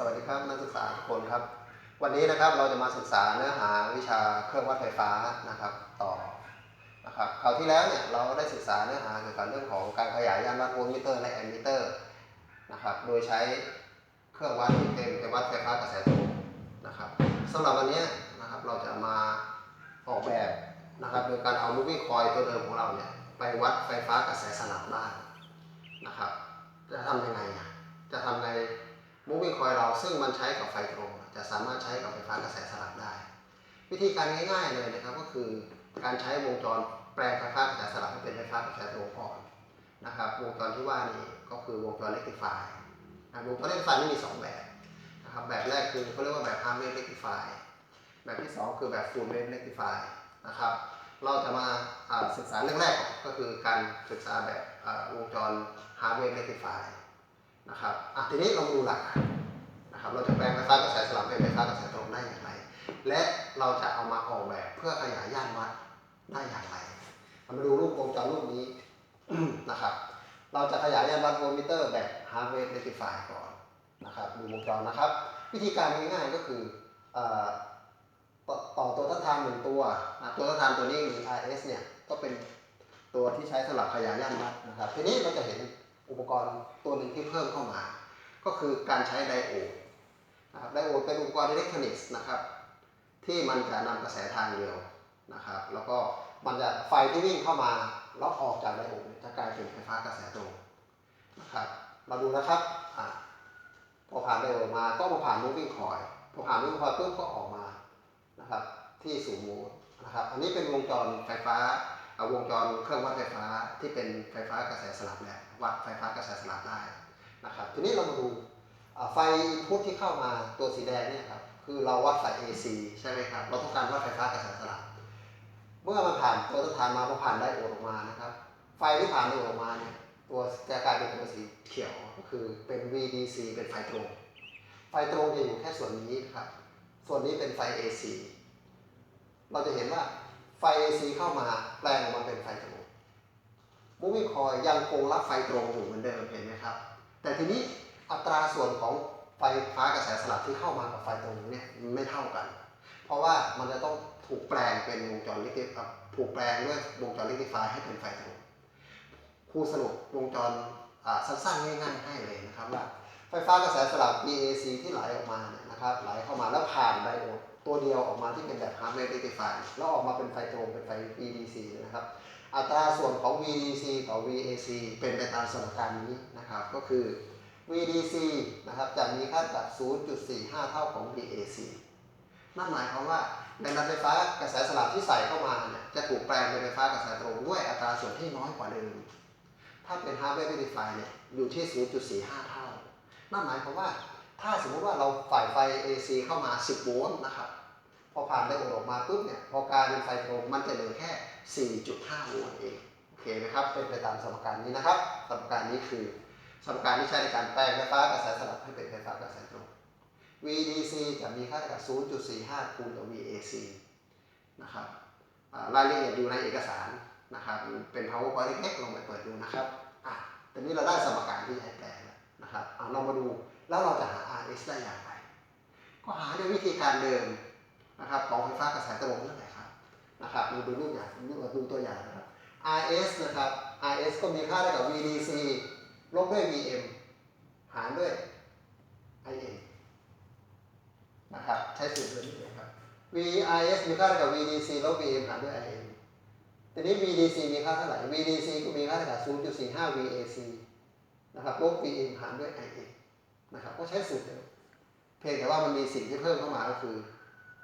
สวัสดีครับนักศึกษาทุกคนครับ วันนี้นะครับเราจะมาศึกษาเนื้อหาวิชาเครื่องวัดไฟฟ้านะครับต่อนะครับคราวที่แล้วเนี่ยเราได้ศึกษาเนื้อหาเกี่ยวกับเรื่องของการขยายย่านวัดโวลต์มิเตอร์และแอมมิเตอร์นะครับโดยใช้เครื่องวัดที่เป็นเป็นวัดไฟฟ้ากระแสตรงนะครับสำหรับวันนี้นะครับเราจะมาออกแบบนะครับโดยการเอา moving coil ตัวเดิมของเราเนี่ยไปวัดไฟฟ้ากระแสสลับได้นะครับจะทำยังไงอะจะทำไง moving coil เราซึ่งมันใช้กับไฟตรง จะสามารถใช้กับไฟฟ้ากระแสสลับได้ วิธีการง่ายๆเลยนะครับก็คือการใช้วงจรแปลงไฟฟ้ากระแสสลับให้เป็นไฟฟ้ากระแสตรงก่อนนะครับวงจรที่ว่านี้ก็คือวงจร rectify นะวงจร rectify นี่มี 2 แบบนะครับแบบแรกคือเขาเรียกว่าแบบ half wave rectify แบบที่ 2 คือแบบ full wave rectify นะครับเราจะมาศึกษาเรื่องแรกก็คือการศึกษาแบบวงจร half wave rectify นะครับอะทีนี้เรามาดูหลักนะครับ เราจะแปลงไฟฟ้ากระแสสลับเป็นไฟฟ้ากระแสตรงได้อย่างไร และเราจะเอามาออกแบบเพื่อขยายย่านวัดได้อย่างไร เรามาดูรูปวงจรรูปนี้นะครับ เราจะขยายย่านวัดโวลต์มิเตอร์แบบ half wave rectifier ก่อนนะครับดูวงจรนะครับ วิธีการง่ายๆก็คืออต่อต่อตัวต้านทานหนึ่งตัวนะตัวต้านทานตัวนี้หรือ RS เนี่ยก็เป็นตัวที่ใช้สำหรับขยายย่านวัดนะครับ ทีนี้เราจะเห็น อุปกรณ์ตัวหนึ่งที่เพิ่มเข้ามา ก็คือการใช้ไดโอดนะครับไดโอดเป็นอุปกรณ์อิเล็กทรอนิกส์นะครับที่มันจะนำกระแสทางเดียวนะครับแล้วก็มันจะไฟที่วิ่งเข้ามาแล้วออกจากไดโอดจะกลายเป็นไฟฟ้ากระแสตรงนะครับเราดูนะครับอพอผ่านไดโอดมาก็มาผ่าน moving coil พอผ่าน moving coil ปุ๊บก็ออกมานะครับที่ศูนย์โวลต์นะครับอันนี้เป็นวงจรไฟฟ้า เอาวงจรเครื่องวัดไฟฟ้าที่เป็นไฟฟ้ากระแสสลับแบบวัดไฟฟ้ากระแสสลับได้นะครับทีนี้เรามาดูไฟอินพุตที่เข้ามาตัวสีแดงเนี่ยครับคือเราวัดสาย AC ใช่ไหมครับเราต้องการวัดไฟฟ้ากระแสสลับเมื่อมันผ่านตัวต้านทานมาพอผ่านไดโอดออกมานะครับไฟที่ผ่านไดโอดออกมาเนี่ยตัวจะกลายเป็นตัวสีเขียวก็คือเป็น VDC เป็นไฟตรง ไฟตรงจะอยู่แค่ส่วนนี้ครับส่วนนี้เป็นไฟ AC เราจะเห็นว่า ไฟ AC เข้ามาแปลงออกมาเป็นไฟตรง Moving coil ยังคงรับไฟตรงอยู่เหมือนเดิมเห็นไหมครับ แต่ทีนี้อัตราส่วนของไฟฟ้ากระแสสลับที่เข้ามากับไฟตรงเนี่ยไม่เท่ากัน เพราะว่ามันจะต้องถูกแปลงเป็นวงจรลิกิฟถูกแปลงด้วยวงจรลิกิฟายให้เป็นไฟตรงครูสรุปวงจรสั้นๆง่ายๆให้เลยนะครับว่าไฟฟ้ากระแสสลับ VAC ที่ไหลออกมาเนี่ยนะครับไหลเข้ามาแล้วผ่านไดโอด ตัวเดียวออกมาที่เป็นแบบ half wave rectifier แล้วออกมาเป็นไฟตรงเป็นไฟ VDC นะครับ อัตราส่วนของ VDC ต่อ VAC เป็นไปตามสมการนี้นะครับ ก็คือ VDC นะครับจะมีค่ากับ0.45 เท่าของ VAC นั่นหมายความว่าแรงดันไฟฟ้ากระแสสลับที่ใส่เข้ามาเนี่ยจะถูกแปลงเป็นไฟฟ้ากระแสตรงด้วยอัตราส่วนที่น้อยกว่าเดิม ถ้าเป็น half wave rectifier เนี่ยอยู่ที่ 0.45 เท่า นั่นหมายความว่าถ้าสมมติว่าเราฝ AC เข้ามา 10 โวลต์นะครับ พอผ่านไดโอดออกมาปุ๊บเนี่ย พอกลายเป็นไฟตรงมันจะเหลือแค่ 4.5 โวลต์เอง โอเคไหมครับ เป็นไปตามสมการนี้นะครับ สมการนี้คือ สมการที่ใช้ในการแปลงไฟฟ้ากระแสสลับให้เป็นไฟฟ้ากระแสตรง VDC จะมีค่าเท่ากับ 0.45 คูณกับ VAC นะครับรายละเอียดอยู่ในเอกสารนะครับ เป็น PowerPoint เล็กๆลองไปเปิดดูนะครับอะตอนนี้เราได้สมการที่ใช้แปลงแล้วนะครับอะเรามาดูแล้วเราจะหา RS ได้อย่างไร ก็หาด้วยวิธีการเดิมนะครับของไฟฟ้ากระแสตรงนั่นแหละครับนะครับดูดูรูปอย่างดูดูตัวอย่างนะครับ RS นะครับ RS ก็มีค่าเท่ากับ VDC ลบด้วย VM หารด้วย IM นะครับใช้สูตรตัวนี้เลยครับ VIS มีค่าเท่ากับ VDC ลบ VM หารด้วย IM ทีนี้ VDC มีค่าเท่าไหร่ VDC ก็มีค่าเท่ากับ0.45 VAC นะครับลบ VM หารด้วย IM นะครับก็ใช้สูตรเดิม เพียงแต่ว่ามันมีสิ่งที่เพิ่มเข้ามาก็คือ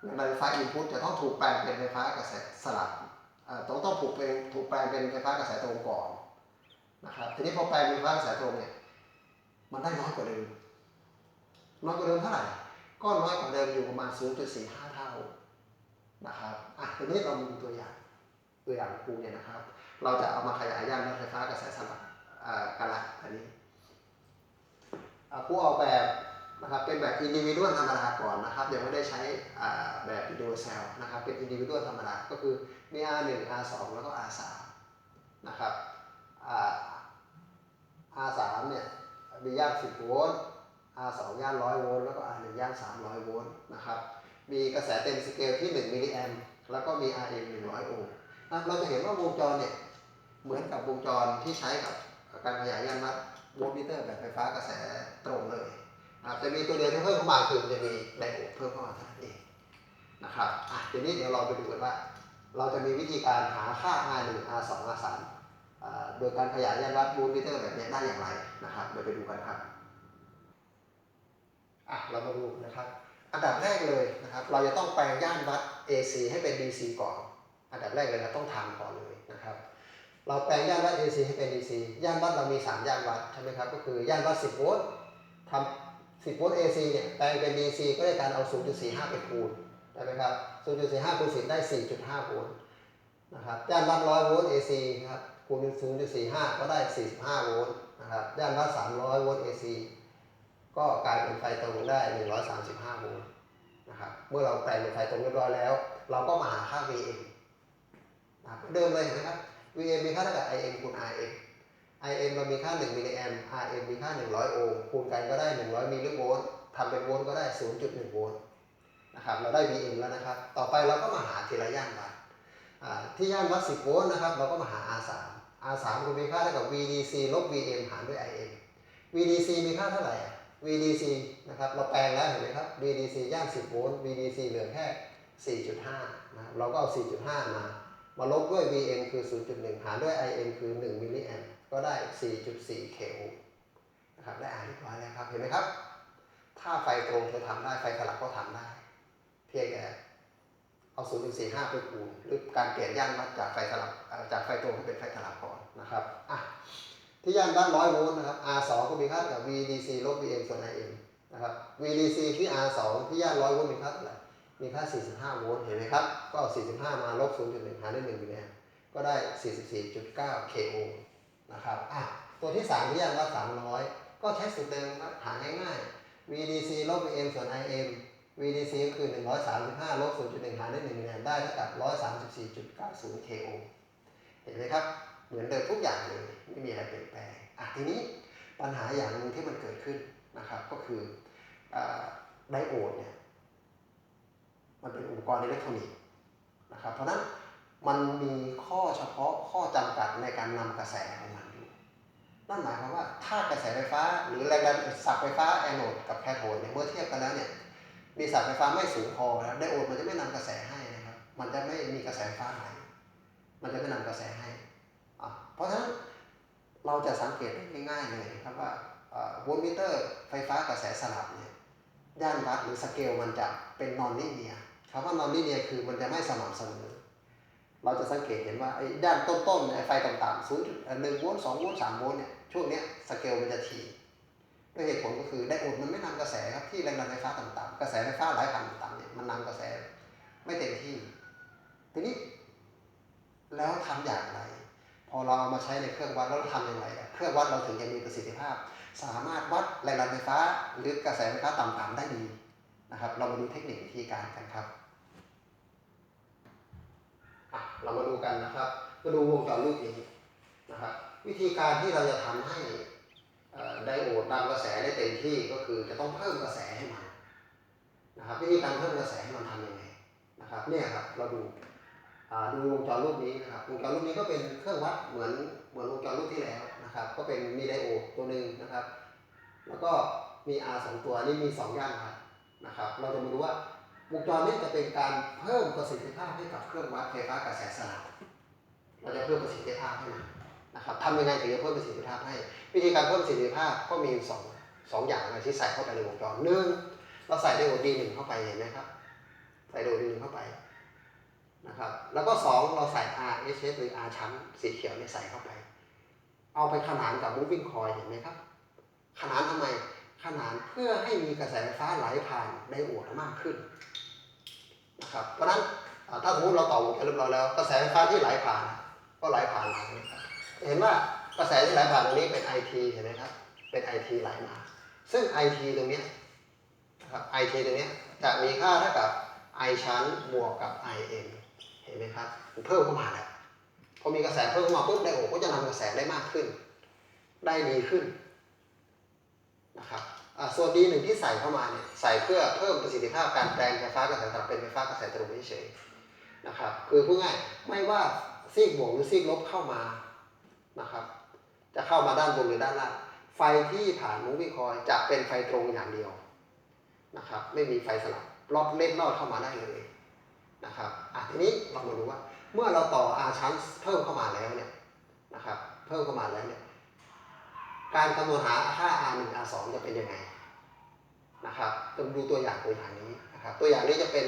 แรงดันไฟฟ้าอินพุตจะต้องถูกแปลงเป็นไฟฟ้ากระแสสลับต้องต้องถูกเป็นถูกแปลงเป็นไฟฟ้ากระแสตรงก่อนนะครับทีนี้พอแปลงเป็นไฟฟ้ากระแสตรงเนี่ยมันได้น้อยกว่าเดิมน้อยกว่าเดิมเท่าไหร่ก็น้อยกว่าเดิมอยู่ประมาณ 0.45 เท่านะครับอะทีนี้เรามาดูตัวอย่างตัวอย่างครูเนี่ยนะครับ เราจะเอามาขยายย่านไฟฟ้ากระแสสลับกันละอันนี้ครูออกแบบ นะครับเป็นแบบอินดิวิว l ธรรมดาก่อนนะครับยังไม่ได้ใช้แบบอินดิวเซลนะครับเป็นอินดิวิว l ธรรมดาก็คือมี R1 R2 แล้วก็ R3 นะครับอ่า R3 เนี่ยมีย่าน10โวลต์ R2 ย่าน100โวลต์แล้วก็ R1 ย่าน300โวลต์นะครับมีกระแสเต็มสเกลที่ 1มิลลิแอมแล้วก็มี Rm 100โอห์มนะเราจะเห็นว่าวงจรเนี่ยเหมือนกับวงจรที่ใช้กับการขยายย่านวัดโวลต์มิเตอร์แบบไฟฟ้ากระแสตรงเลย จะมีตัวเดียวที่เพิ่มเข้ามาคือมันจะมีไดโอดเพิ่มเข้ามาเท่านั้นเองนะครับอะทีนี้เดี๋ยวเราไปดูกันว่า เราจะมีวิธีการหาค่า R1 R2 R3 อ่าโดยการขยายย่านวัดโวลต์มิเตอร์แบบนี้ได้อย่างไรนะครับเดี๋ยวไปดูกันครับอะเรามาดูนะครับ อันดับแรกเลยนะครับ เราจะต้องแปลงย่านวัด AC ให้เป็น DC ก่อน อันดับแรกเลยเราต้องทำก่อนเลยนะครับ เราแปลงย่านวัด AC ให้เป็น DC ย่านวัดเรามี 3 ย่านวัดใช่ไหมครับ ก็คือย่านวัด 10 โวลต์ทำ 10โวลต์ AC เนี่ยแปลงเป็น DC ก็ได้การเอา 0.45 ไปคูณได้ไหมครับ 0.45 คูณ10ได้ 4.5 โวลต์นะครับย่านวัด100โวลต์ AC นะครับคูณ 0.45 ก็ได้ 45 โวลต์นะครับย่านวัด300โวลต์ AC ก็กลายเป็นไฟตรงได้ 135 โวลต์นะครับเมื่อเราแปลงเป็นไฟตรงเรียบร้อยแล้ว เราก็มาหาค่า VM นะครับเดิมเลยนไหมครับ VM มีค่าเท่ากับ IM คูณ RM IM เรามีค่า 1 มิลลิแอมป์ RM มีค่า 100 โอห์มคูณกันก็ได้ 100 มิลลิโวลต์ทำเป็นโวลต์ก็ได้ 0.1 โวลต์นะครับเราได้ VM แล้วนะครับ ต่อไปเราก็มาหาทีละย่านวัดที่ย่านวัด 10 โวลต์นะครับ เราก็มาหา R3 R3 ก็มีค่าเท่ากับ VDC ลบ VM หารด้วย IM VDC มีค่าเท่าไหร่ VDC นะครับเราแปลงแล้วเห็นไหมครับ VDC ย่าน 10 โวลต์ VDC เหลือแค่ 4.5 นะครับเราก็เอา 4.5 มา มาลบด้วย VM คือ 0.1 หารด้วย IM คือ 1 มิลลิแอมป์ ก็ได้ 4.4 k โอนะครับได้อ่านเรียบร้อยแล้วครับ เห็นไหมครับ ถ้าไฟตรงเธอทำได้ ไฟสลับก็ทำได้ เพียงแต่เอา 0.45 ไปคูณหรือการเปลี่ยนย่านวัดจากไฟสลับจากไฟตรงให้เป็นไฟสลับก่อนนะครับอะที่ย่านวัด100โวลต์นะครับ R2 ก็มีค่าเท่ากับ VDC ลบ VM ส่วน IM นะครับ VDC ที่ R2 ที่ย่าน100โวลต์มีค่าเท่าไหร่มีค่า 45 โวลต์ เห็นไหมครับ ก็เอา45 มาลบ 0.1 หารด้วย1มิลลิแอมก็ได้ 44.9 k โอห์ม นะครับอะตัวที่3ที่ย่านวัด300 ก็ใช้สูตรเดิมหาง่ายๆ VDC ลบ VM ส่วน IM VDC ก็คือ 135 ลบ 0.1 หารด้วย1มิลลิแอมป์ได้เท่ากับ 134.90 k โอห์มเห็นไหมครับ เหมือนเดิมทุกอย่างเลย ไม่มีอะไรเปลี่ยนแปลงอะทีนี้ปัญหาอย่างหนึ่งที่มันเกิดขึ้นนะครับ ก็คือไดโอดเนี่ย มันเป็นอุปกรณ์อิเล็กทรอนิกส์นะครับ เพราะฉะนั้น มันมีข้อเฉพาะข้อจำกัดในการนำกระแสของมันอยู่ นั่นหมายความว่าถ้ากระแสไฟฟ้าหรือแรงดันสับไฟฟ้าแอนโอดกับแคโทดเนี่ยเมื่อเทียบกันแล้วเนี่ยมีสับไฟฟ้าไม่สูงพอแล้วไดโอดมันจะไม่นำกระแสให้นะครับ มันจะไม่มีกระแสไฟฟ้าไหลมันจะไม่นำกระแสให้อะเพราะฉะนั้นเราจะสังเกตได้ง่ายๆเลยครับว่าโวลต์มิเตอร์ไฟฟ้ากระแสสลับเนี่ยย่านวัดหรือสเกลมันจะเป็นนอนลิเนียคำว่านอนลิเนียคือมันจะไม่สม่ำเสมอ เราจะสังเกตเห็นว่าไอ้ด้านต้นๆไอ้ไฟต่ำๆศูนย์หนึ่งโวลต์สองโวลต์สามโวลต์เนี่ยช่วงเนี้ยสเกลมันจะถี่ด้วยเหตุผลก็คือไดโอดมันไม่นำกระแสครับที่แรงดันไฟฟ้าต่ำๆกระแสไฟฟ้าหลายพันต่ำๆเนี่ยมันนำกระแสไม่เต็มที่ ทีนี้ แล้วทำอย่างไร พอเราเอามาใช้ในเครื่องวัดแล้วทำอย่างไรเครื่องวัดเราถึงจะมีประสิทธิภาพ สามารถวัดแรงดันไฟฟ้า หรือกระแสไฟฟ้าต่ำๆได้ดีนะครับ เรามาดูเทคนิควิธีการกันครับอะ เรามาดูกันนะครับ มาดูวงจรลูกนี้นะครับ วิธีการที่เราจะทำให้ไดโอดนกระแสได้เต็มที่ก็คือจะต้องเพิ่มกระแสให้มันนะครับ วิธีการเพิ่มกระแสให้มันทำยังไงนะครับ เนี่ยครับเราดูดูวงจรรูปนี้นะครับวงจรรูปนี้ก็เป็นเครื่องวัดเหมือนเหมือนวงจรรูปที่แล้วนะครับ ก็เป็นมีไดโอดตัวหนึ่งนะครับ แล้วก็มี R สองตัวนี่มีสองย่านวัดนะครับ เราจะมาดูว่า วงจรนี้จะเป็นการเพิ่มประสิทธิภาพให้กับเครื่องวัดไฟฟ้ากระแสสลับเราจะเพิ่มประสิทธิภาพให้มันนะครับทำยังไงถึงจะเพิ่มประสิทธิภาพให้ วิธีการเพิ่มประสิทธิภาพก็มีสองสองอย่างนะที่ใส่เข้าไปในวงจรหนึ่งเราใส่ไดโอดดีหนึ่งเข้าไปเห็นไหมครับ ใส่ไดโอดดีหนึ่งเข้าไปนะครับแล้วก็สองเราใส่ R H S หรือ R ชั้นสีเขียวเนี่ยใส่เข้าไป เอาไปขนานกับ moving coil เห็นไหมครับ ขนานทำไม ขนานเพื่อให้มีกระแสไฟฟ้าไหลผ่านไดโอดมากขึ้น นะครับเพราะฉะนั้นถ้าสมมติเราต่อวงจรเรียบร้อยแล้ว กระแสไฟฟ้าที่ไหลผ่าน ก็ไหลผ่านมานะครับเห็นว่ากระแสที่ไหลผ่านตรงนี้เป็น IT เห็นไหมครับ เป็น IT ไหลมา ซึ่ง IT ตรงนี้นะครับ IT ตรงนี้จะมีค่าเท่ากับ I ชั้นบวกกับ IM เห็นไหมครับมันเพิ่มเข้ามาแล้วพอมีกระแสเพิ่มเข้ามาปุ๊บไดโอดก็จะนำกระแสได้มากขึ้น ได้ดีขึ้นนะครับ ส่วนดีหนึ่งที่ใส่เข้ามาเนี่ยใส่เพื่อเพิ่มประสิทธิภาพการแปลงไฟฟ้ากระแสสลับเป็นไฟฟ้ากระแสตรงเฉยๆนะครับคือพูดง่ายไม่ว่าซีกบวกหรือซีกลบเข้ามานะครับจะเข้ามาด้านบนหรือด้านล่างไฟที่ผ่านมูฟวิ่งคอยจะเป็นไฟตรงอย่างเดียวนะครับไม่มีไฟสลับลอดเล็ดลอดเข้ามาได้เลยนะครับอะทีนี้เรามาดูว่า เมื่อเราต่ออาชั้นเพิ่มเข้ามาแล้วเนี่ยนะครับเพิ่มเข้ามาแล้วเนี่ย การคำนวณหาค่า R 1 R 2จะเป็นยังไงนะครับต้องดูตัวอย่างตัวอย่างนี้นะครับตัวอย่างนี้จะเป็น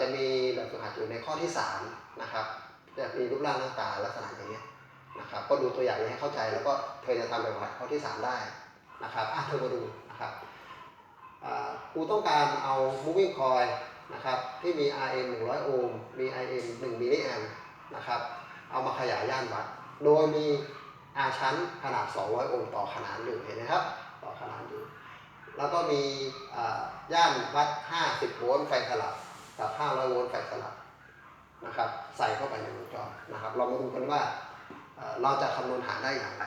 จะมีแบบฝึกหัดอยู่ในข้อที่3นะครับจะมีรูปร่างหน้าตาลักษณะอย่างนี้นะครับก็ดูตัวอย่างนี้ให้เข้าใจแล้วก็เธอจะทำแบบฝึกหัดข้อที่ 3 ได้นะครับอะเธอมาดูนะครับอ่าครูต้องการเอา moving coil นะครับที่มี RM 100 โอห์ม มี IM 1มิลลิแอมนะครับ เอามาขยายย่านวัด โดยมี อาชั้นขนาด 200โอห์มต่อขนานอยู่เห็นไหมครับต่อขนานอยู่ แล้วก็มีย่านวัด 50 โวลต์ไฟสลับกับ 500 โวลต์ไฟสลับนะครับใส่เข้าไปในวงจรนะครับ เรามาดูกันว่าเราจะคำนวณหาได้อย่างไร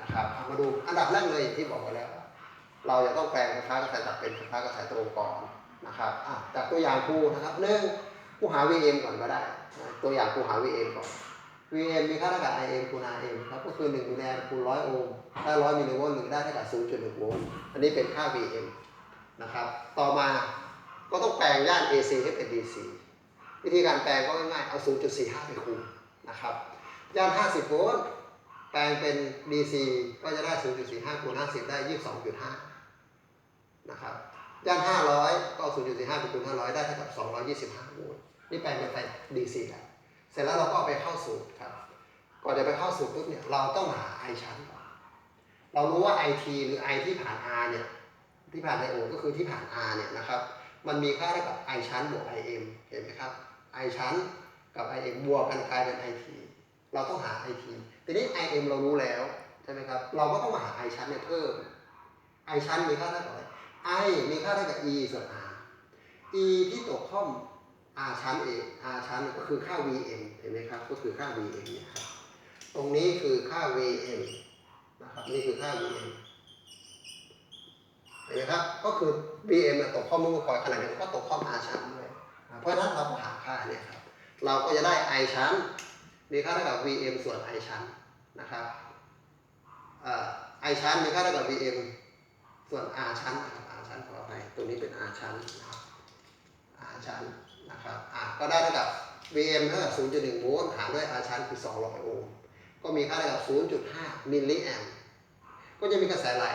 นะครับมาดูอันดับแรกเลยอย่างที่บอกไว้แล้ว เราจะต้องแปลงไฟฟ้ากระแสจับเป็นไฟฟ้ากระแสตรงก่อนนะครับจากตัวอย่างครูนะครับหนึ่งครูหา VM ก่อนก็ได้ ตัวอย่างครูหา VM ก่อน VM มีค่าเท่ากับ IM คูณ RM ครับก็คือ 1มิลลิแอมป์คูณ100โอห์มได้ 100มิลลิโวลต์หรือได้เท่ากับ 0.1 โวลต์อันนี้เป็นค่า VM นะครับ ต่อมาก็ต้องแปลงย่าน AC ให้เป็น DC วิธีการแปลงก็ง่ายๆเอา 0.45 ไปคูณนะครับ ย่าน 50 โวลต์แปลงเป็น DC ก็จะได้ 0.45 คูณ 50 ได้ 22.5 นะครับ ย่าน 500 ก็ 0.45 คูณ 500 ได้เท่ากับ 225 โวลต์ นี่แปลงเป็นไฟ DC แล้ว สร็จแล้วเราก็ไปเข้าสูตรครับ ก่อนจะไปเข้าสูตรปุ๊บเนี่ยเราต้องหา I ชั้นก่อน เรารู้ว่า IT หรือ I ที่ผ่าน R เนี่ยที่ผ่านไดโอก็คือที่ผ่าน R เนี่ยนะครับ มันมีค่าเท่ากับ I ชั้นบวก IM เห็นไหมครับ I ชั้นกับ IM บวกกันกลายเป็น IT เราต้องหา IT ทีนี้ IM เรารู้แล้วใช่ไหมครับ เราก็ต้องมาหา I ชั้นเนี่ยเพิ่ม I ชั้นมีค่าเท่ากับอะไร I มีค่าเท่ากับ E ส่วน R E ที่ตกข้อม R ชั้นเอง R ชั้นก็คือค่า VM เห็นไหมครับ ก็คือค่า VM เนี่ยครับ ตรงนี้คือค่า VM นะครับ นี่คือค่า VM เห็นไหมครับ ก็คือ VM เนี่ยตกข้อมูลคอยขนาดเดียวกันก็ตกข้อม R ชั้นด้วย เพราะฉะนั้นเราก็หาค่าเนี่ยครับ เราก็จะได้ I ชั้น มีค่าเท่ากับ VM ส่วน I ชั้นนะครับเอ่อ I ชั้นมีค่าเท่ากับ VM ส่วน R ชั้นนะครับ R ชั้นขออภัยตรงนี้เป็น R ชั้นนะครับ R ชั้น นะครับอะก็ได้เท่ากับ VM เท่ากับ 0.1 โวลต์หารด้วย R ชั้นคือ 200 โอห์ม ก็มีค่าเท่ากับ 0.5 มิลลิแอมป์ ก็จะมีกระแสไหล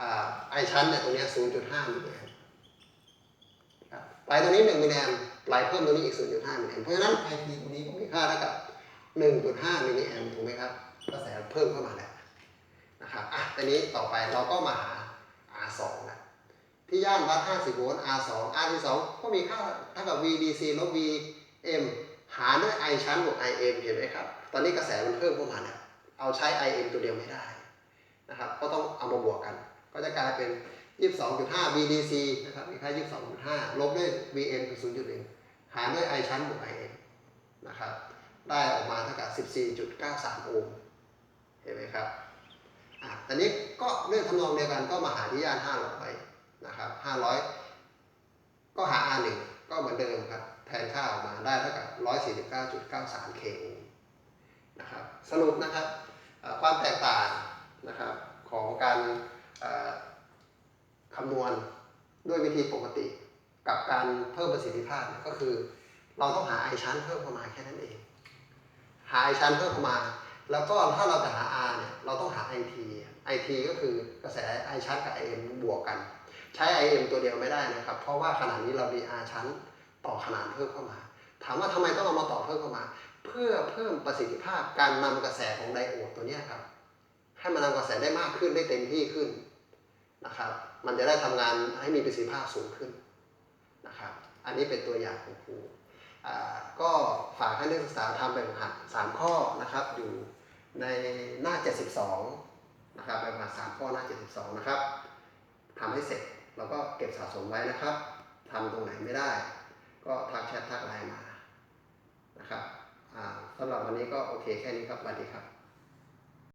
อ่า I ชั้นเนี่ยตรงนี้ 0.5 มิลลิแอมป์ครับไหลตรงนี้ 1 มิลลิแอมป์ไหลเพิ่มตรงนี้อีก 0.5 มิลลิแอมป์ เพราะฉะนั้น IP ตรงนี้ก็มีค่าเท่ากับ 1.5 มิลลิแอมป์ถูกไหมครับ กระแสเพิ่มเข้ามาแล้วนะครับ อะตอนนี้ต่อไปเราก็มาหา R2 นะ ที่ย่านวัด 50 โวลต์ R2 R2 ก็มีค่าเท่ากับ VDC ลบ VM หารด้วย I ชั้นบวก IM เห็นไหมครับ ตอนนี้กระแสมันเพิ่มเข้ามาเนี่ยเอาใช้ IM ตัวเดียวไม่ได้นะครับ ก็ต้องเอามาบวกกัน ก็จะกลายเป็น 22.5 VDC นะครับ มีค่า 22.5 ลบด้วย VM คือ0.1 หารด้วย I ชั้นบวก IM นะครับ ได้ออกมาเท่ากับ 14.93 โอห์ม เห็นไหมครับ อะตอนนี้ก็เรื่องทำนองเดียวกันก็มาหาที่ย่าน500 นะครับ500ก็หา R1 ก็เหมือนเดิมครับ แทนค่าออกมาได้เท่ากับ149.93 k โอห์มนะครับสรุปนะครับความแตกต่างนะครับของการคำนวณด้วยวิธีปกติ กับการเพิ่มประสิทธิภาพก็คือ เราต้องหา I ชั้นเพิ่มเข้ามาแค่นั้นเอง หา I ชั้นเพิ่มเข้ามา แล้วก็ถ้าเราจะหา R เนี่ยเราต้องหา IT IT ก็คือกระแส I ชั้นกับ IM บวกกัน ใช้ IM ตัวเดียวไม่ได้นะครับ เพราะว่าขนาดนี้เรามี R ชั้นต่อขนาดเพิ่มเข้ามา ถามว่าทำไมต้องเอามาต่อเพิ่มเข้ามา เพื่อเพิ่มประสิทธิภาพการนำกระแสของไดโอดตัวนี้ครับ ให้มันนำกระแสได้มากขึ้นได้เต็มที่ขึ้นนะครับ มันจะได้ทำงานให้มีประสิทธิภาพสูงขึ้นนะครับ อันนี้เป็นตัวอย่างของครูก็ฝากให้นักศึกษาทำแบบฝึกหัดสามข้อนะครับ อยู่ในหน้า 72 นะครับแบบหัดสามข้อหน้า 72 นะครับทำให้เสร็จ เราก็เก็บสะสมไว้นะครับทำตรงไหนไม่ได้ ก็ทักแชททักไลน์มานะครับสำหรับวันนี้ก็โอเคแค่นี้ครับสวัสดีครับ